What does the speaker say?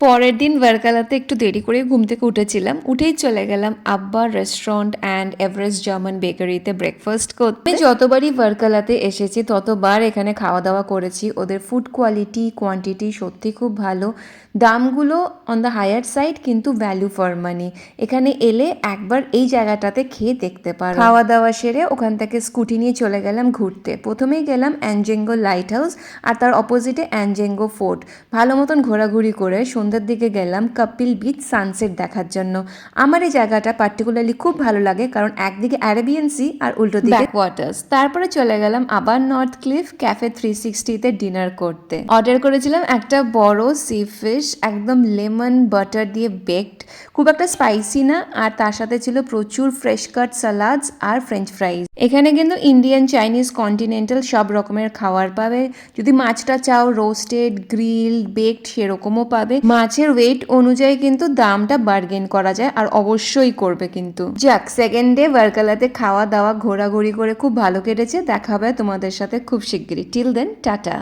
পরের দিন ভার্কালাতে একটু দেরি করে ঘুম থেকে উঠেছিলাম। উঠেই চলে গেলাম আব্বা রেস্টুরেন্ট অ্যান্ড এভারেস্ট জার্মান বেকারিতে ব্রেকফাস্ট করতে। আমি যতবারই ভার্কালাতে এসেছি, ততবার এখানে খাওয়া দাওয়া করেছি। ওদের ফুড কোয়ালিটি কোয়ান্টিটি সত্যি খুব ভালো। দামগুলো অন দ্য হায়ার সাইড কিন্তু ভ্যালু ফর মানি এখানে এলে একবার এই জায়গাটাতে খেয়ে দেখতে পারো। খাওয়া দাওয়া সেরে ওখান থেকে স্কুটি নিয়ে চলে গেলাম ঘুরতে। প্রথমেই গেলাম অ্যানজেঙ্গো লাইট হাউস আর তার অপোজিটে অ্যানজেঙ্গো ফোর্ট ভালো মতন ঘোরাঘুরি করে সন্ধ্যার দিকে গেলাম কাপিল বিচ সানসেট দেখার জন্য। আমার এই জায়গাটা পার্টিকুলারলি খুব ভালো লাগে কারণ একদিকে অ্যারাবিয়ান সি আর উল্টো দিকে ব্যাকওয়াটার্স তারপরে চলে গেলাম আবার নর্থ ক্লিফ ক্যাফে থ্রি সিক্সটিতে ডিনার করতে। অর্ডার করেছিলাম একটা বড় সি ফিশ একদম লেমন বাটার দিয়ে বেকড খুব একটা স্পাইসি না, আর তার সাথে ছিল প্রচুর ফ্রেশ কাট সালাদস আর ফ্রেঞ্চ ফ্রাইজ এখানে কিন্তু ইন্ডিয়ান চাইনিজ কন্টিনেন্টাল সব রকমের খাবার পাবে। যদি মাছটা চাও রোস্টেড গ্রিল বেকড সেরকমও পাবে। মাছের ওয়েট অনুযায়ী কিন্তু দামটা বার্গেন করা যায় আর অবশ্যই করবে কিন্তু। যাক সেকেন্ড ডে বারকালাতে খাওয়া দাওয়া ঘোরাঘুরি করে খুব ভালো কেটেছে। দেখা হবে তোমাদের সাথে খুব শিগগিরই। Till then tata.